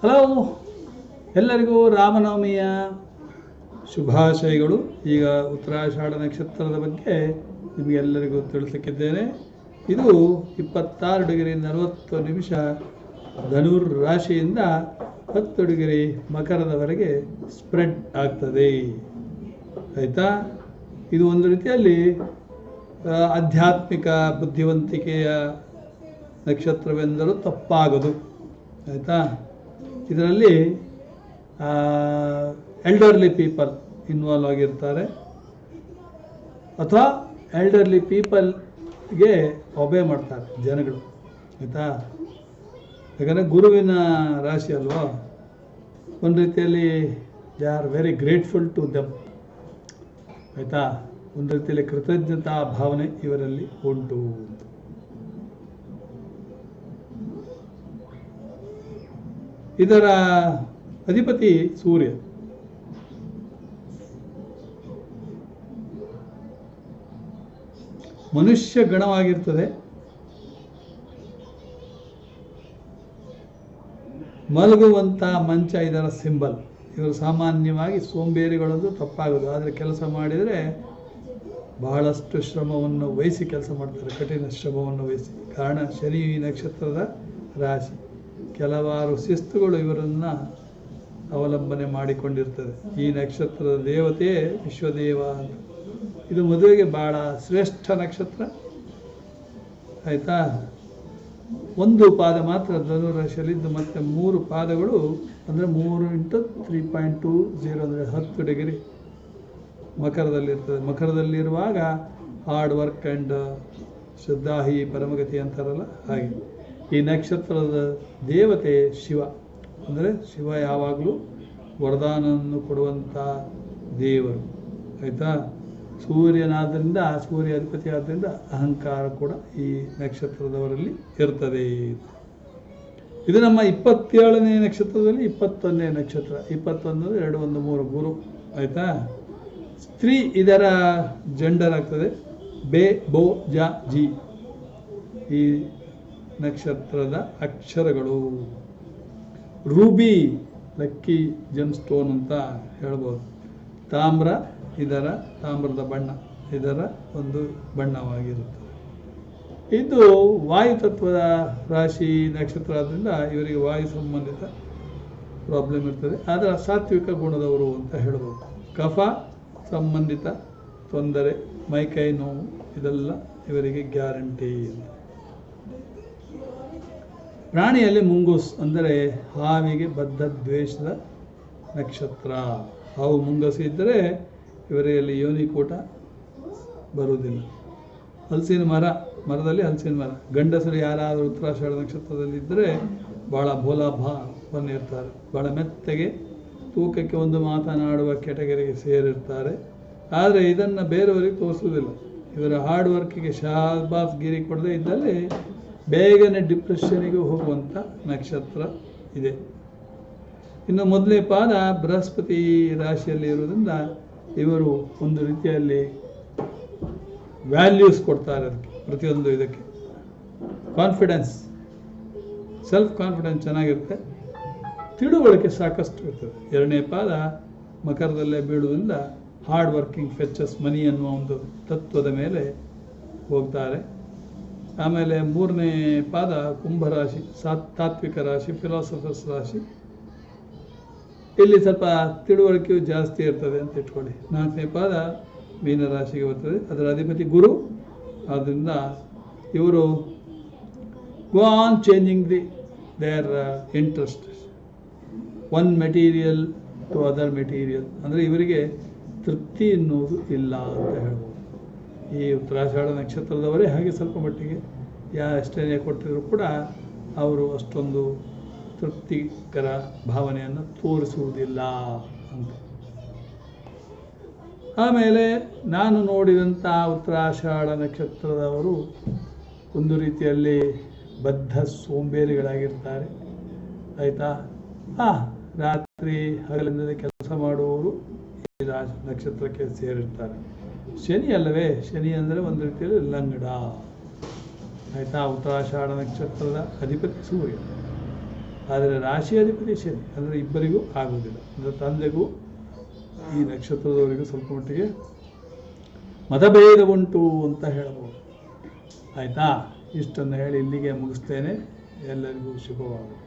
Hello ಎಲ್ಲರಿಗೂ ರಾಮನವಮಿಯ ಶುಭಾಶಯಗಳು. ಈಗ ಉತ್ತರಾಷಾಢ ನಕ್ಷತ್ರದ ಬಗ್ಗೆ ನಿಮಗೆಲ್ಲರಿಗೂ ತಿಳಿಸಕ್ಕಿದ್ದೇನೆ ಇದು ಇಪ್ಪತ್ತಾರು ಡಿಗ್ರಿ ನಲವತ್ತು ನಿಮಿಷ ಧನುರ್ ರಾಶಿಯಿಂದ ಹತ್ತು ಡಿಗ್ರಿ ಮಕರದವರೆಗೆ ಸ್ಪ್ರೆಡ್ ಆಗ್ತದೆ. ಆಯಿತಾ? ಇದು ಒಂದು ರೀತಿಯಲ್ಲಿ ಆಧ್ಯಾತ್ಮಿಕ ಬುದ್ಧಿವಂತಿಕೆಯ ನಕ್ಷತ್ರವೆಂದರೂ ತಪ್ಪಾಗದು. ಆಯಿತಾ? ಇದರಲ್ಲಿ ಎಲ್ಡರ್ಲಿ ಪೀಪಲ್ ಇನ್ವಾಲ್ವ್ ಆಗಿರ್ತಾರೆ. ಅಥವಾ ಎಲ್ಡರ್ಲಿ ಪೀಪಲ್ಗೆ ಒಬೆ ಮಾಡ್ತಾರೆ ಜನಗಳು. ಆಯಿತಾ? ಯಾಕಂದರೆ ಗುರುವಿನ ರಾಶಿ ಅಲ್ವಾ? ಒಂದು ರೀತಿಯಲ್ಲಿ they are very grateful to them ಆಯಿತಾ? ಒಂದು ರೀತಿಯಲ್ಲಿ ಕೃತಜ್ಞತಾ ಭಾವನೆ ಇವರಲ್ಲಿ ಉಂಟು ಇದರ ಅಧಿಪತಿ ಸೂರ್ಯ. ಮನುಷ್ಯ ಗಣವಾಗಿರ್ತದೆ. ಮಲಗುವಂಥ ಮಂಚ ಇದರ ಸಿಂಬಲ್ ಇವರು ಸಾಮಾನ್ಯವಾಗಿ ಸೋಂಬೇರಿಗಳದ್ದು ತಪ್ಪಾಗೋದು. ಆದರೆ ಕೆಲಸ ಮಾಡಿದರೆ ಬಹಳಷ್ಟು ಶ್ರಮವನ್ನು ವಹಿಸಿ ಕೆಲಸ ಮಾಡ್ತಾರೆ. ಕಠಿಣ ಶ್ರಮವನ್ನು ವಹಿಸಿ. ಕಾರಣ ಶನಿ ನಕ್ಷತ್ರದ ರಾಶಿ. ಕೆಲವಾರು ಶಿಸ್ತುಗಳು ಇವರನ್ನು ಅವಲಂಬನೆ ಮಾಡಿಕೊಂಡಿರ್ತದೆ. ಈ ನಕ್ಷತ್ರದ ದೇವತೆಯೇ ವಿಶ್ವದೇವ ಅಂತ. ಇದು ಮದುವೆಗೆ ಭಾಳ ಶ್ರೇಷ್ಠ ನಕ್ಷತ್ರ. ಆಯಿತಾ? ಒಂದು ಪಾದ ಮಾತ್ರ ಧನುರಾಶಿಯಲ್ಲಿದ್ದು ಮತ್ತು ಮೂರು ಪಾದಗಳು ಅಂದರೆ ಮೂರು into three point two zero ಅಂದರೆ ಹತ್ತು ಡಿಗ್ರಿ ಮಕರದಲ್ಲಿರ್ತದೆ. ಮಕರದಲ್ಲಿರುವಾಗ ಹಾರ್ಡ್ ವರ್ಕ್ ಆ್ಯಂಡ್ ಶ್ರದ್ಧಾಹಿ ಪರಮಗತಿ ಅಂತಾರಲ್ಲ ಹಾಗೆ. ಈ ನಕ್ಷತ್ರದ ದೇವತೆ ಶಿವ. ಅಂದರೆ ಶಿವ ಯಾವಾಗಲೂ ವರದಾನವನ್ನು ಕೊಡುವಂಥ ದೇವರು. ಆಯಿತಾ? ಸೂರ್ಯನಾದ್ದರಿಂದ ಸೂರ್ಯ ಅಧಿಪತಿ ಆದ್ದರಿಂದ ಅಹಂಕಾರ ಕೂಡ ಈ ನಕ್ಷತ್ರದವರಲ್ಲಿ ಇರ್ತದೆ. ಇದು ನಮ್ಮ ಇಪ್ಪತ್ತೇಳನೇ ನಕ್ಷತ್ರದಲ್ಲಿ ಇಪ್ಪತ್ತೊಂದನೇ ನಕ್ಷತ್ರ. ಇಪ್ಪತ್ತೊಂದು ಎರಡು, ಒಂದು, ಮೂರು ಗುರು. ಆಯಿತಾ? ಸ್ತ್ರೀ ಇದರ ಜೆಂಡರ್ ಆಗ್ತದೆ. ಬೆ, ಬೋ, ಜ, ಜಿ. ಈ ನಕ್ಷತ್ರದ ಅಕ್ಷರಗಳು. ರೂಬಿ, ಲಕ್ಕಿ ಜಮ್ ಸ್ಟೋನ್ ಅಂತ ಹೇಳ್ಬೋದು. ತಾಮ್ರ, ಇದರ ತಾಮ್ರದ ಬಣ್ಣ. ಇದರ ಒಂದು ಬಣ್ಣವಾಗಿರುತ್ತದೆ. ಇದು ವಾಯುತತ್ವದ ರಾಶಿ ನಕ್ಷತ್ರ ಆದ್ದರಿಂದ ಇವರಿಗೆ ವಾಯು ಸಂಬಂಧಿತ ಪ್ರಾಬ್ಲಮ್ ಇರ್ತದೆ. ಆದರೆ ಸಾತ್ವಿಕ ಗುಣದವರು ಅಂತ ಹೇಳ್ಬೋದು. ಕಫ ಸಂಬಂಧಿತ ತೊಂದರೆ, ಮೈಕೈ ನೋವು, ಇದೆಲ್ಲ ಇವರಿಗೆ ಗ್ಯಾರಂಟಿ ಅಂತ. ಪ್ರಾಣಿಯಲ್ಲಿ ಮುಂಗೂಸ್ ಅಂದರೆ ಹಾವಿಗೆ ಬದ್ಧ ದ್ವೇಷದ ನಕ್ಷತ್ರ. ಹಾವು ಮುಂಗಸು ಇದ್ದರೆ ಇವರಲ್ಲಿ ಯೋನಿಕೂಟ ಬರುವುದಿಲ್ಲ. ಹಲಸಿನ ಮರ, ಮರದಲ್ಲಿ ಹಲಸಿನ ಮರ. ಗಂಡಸರು ಯಾರಾದರೂ ಉತ್ತರಾಷಾಢ ನಕ್ಷತ್ರದಲ್ಲಿದ್ದರೆ ಭಾಳ ಭೋಲಾಭಾವನ್ನಿರ್ತಾರೆ ಭಾಳ ಮೆತ್ತಗೆ ತೂಕಕ್ಕೆ ಒಂದು ಮಾತನಾಡುವ ಕೆಟಗರಿಗೆ ಸೇರಿರ್ತಾರೆ. ಆದರೆ ಇದನ್ನು ಬೇರೆಯವರಿಗೆ ತೋರಿಸುವುದಿಲ್ಲ. ಇವರ ಹಾರ್ಡ್ ವರ್ಕಿಗೆ ಶಾಬಾಸ್ ಗಿರಿ ಕೊಡದೇ ಇದ್ದಲ್ಲಿ ಬೇಗನೆ ಡಿಪ್ರೆಷನಿಗೆ ಹೋಗುವಂಥ ನಕ್ಷತ್ರ ಇದೆ. ಇನ್ನು ಮೊದಲನೇ ಪಾದ ಬೃಹಸ್ಪತಿ ರಾಶಿಯಲ್ಲಿ ಇರೋದ್ರಿಂದ ಇವರು ಒಂದು ರೀತಿಯಲ್ಲಿ ವ್ಯಾಲ್ಯೂಸ್ ಕೊಡ್ತಾರೆ ಅದಕ್ಕೆ, ಪ್ರತಿಯೊಂದು ಇದಕ್ಕೆ. ಕಾನ್ಫಿಡೆನ್ಸ್ ಸೆಲ್ಫ್ ಕಾನ್ಫಿಡೆನ್ಸ್ ಚೆನ್ನಾಗಿರುತ್ತೆ. ತಿಳುವಳಿಕೆ ಸಾಕಷ್ಟು ಇರ್ತದೆ. ಎರಡನೇ ಪಾದ ಮಕರದಲ್ಲೇ ಬೀಳುವುದರಿಂದ ಹಾರ್ಡ್ ವರ್ಕಿಂಗ್ ಫೆಚ್ಚಸ್ ಮನಿ ಅನ್ನುವ ಒಂದು ತತ್ವದ ಮೇಲೆ ಹೋಗ್ತಾರೆ. ಆಮೇಲೆ ಮೂರನೇ ಪಾದ ಕುಂಭರಾಶಿ, ಸಾತ್, ತಾತ್ವಿಕ ರಾಶಿ ಫಿಲಾಸಫರ್ಸ್ ರಾಶಿ. ಇಲ್ಲಿ ಸ್ವಲ್ಪ ತಿಳುವಳಿಕೆಯು ಜಾಸ್ತಿ ಇರ್ತದೆ ಅಂತ ಇಟ್ಕೊಳ್ಳಿ. ನಾಲ್ಕನೇ ಪಾದ ಮೀನರಾಶಿಗೆ ಬರ್ತದೆ. ಅದರ ಅಧಿಪತಿ ಗುರು. ಆದ್ದರಿಂದ ಇವರು go on changing the their interest one material to other material ಅಂದರೆ ಇವರಿಗೆ ತೃಪ್ತಿ ಎನ್ನುವುದು ಇಲ್ಲ ಅಂತ ಹೇಳ್ಬೋದು. ಈ ಉತ್ತರಾಷಾಢ ನಕ್ಷತ್ರದವರೇ ಹಾಗೆ ಸ್ವಲ್ಪ ಮಟ್ಟಿಗೆ ಯಾ ಎಷ್ಟೇ ಕೊಟ್ಟಿದ್ರು ಕೂಡ ಅವರು ಅಷ್ಟೊಂದು ತೃಪ್ತಿಕರ ಭಾವನೆಯನ್ನು ತೋರಿಸುವುದಿಲ್ಲ ಅಂತ. ಆಮೇಲೆ ನಾನು ನೋಡಿದಂಥ ಉತ್ತರಾಷಾಢ ನಕ್ಷತ್ರದವರು ಒಂದು ರೀತಿಯಲ್ಲಿ ಬದ್ಧ ಸೋಂಬೇರಿಗಳಾಗಿರ್ತಾರೆ. ಆಯಿತಾ? ಹಾಂ ರಾತ್ರಿ ಹಗಲಿಂದಲೇ ಕೆಲಸ ಮಾಡುವವರು ಈ ರಾಶಿ ನಕ್ಷತ್ರಕ್ಕೆ ಸೇರಿರ್ತಾರೆ. ಶನಿ ಅಲ್ಲವೇ? ಶನಿ ಅಂದರೆ ಒಂದು ರೀತಿಯಲ್ಲಿ ಲಂಗಡ. ಆಯಿತಾ? ಉತ್ತರಾಷಾಢ ನಕ್ಷತ್ರದ ಅಧಿಪತಿ ಸೂರ್ಯ. ಆದರೆ ರಾಶಿ ಅಧಿಪತಿ ಶನಿ, ಅಂದರೆ ಇಬ್ಬರಿಗೂ ಆಗುವುದಿಲ್ಲ. ಅಂದರೆ ತಂದೆಗೂ ಈ ನಕ್ಷತ್ರದವರಿಗೂ ಸ್ವಲ್ಪ ಮಟ್ಟಿಗೆ ಮತಭೇದ ಉಂಟು ಅಂತ ಹೇಳಬಹುದು. ಆಯಿತಾ? ಇಷ್ಟನ್ನು ಹೇಳಿ ಇಲ್ಲಿಗೆ ಮುಗಿಸ್ತೇನೆ. ಎಲ್ಲರಿಗೂ ಶುಭವಾಗಲಿ.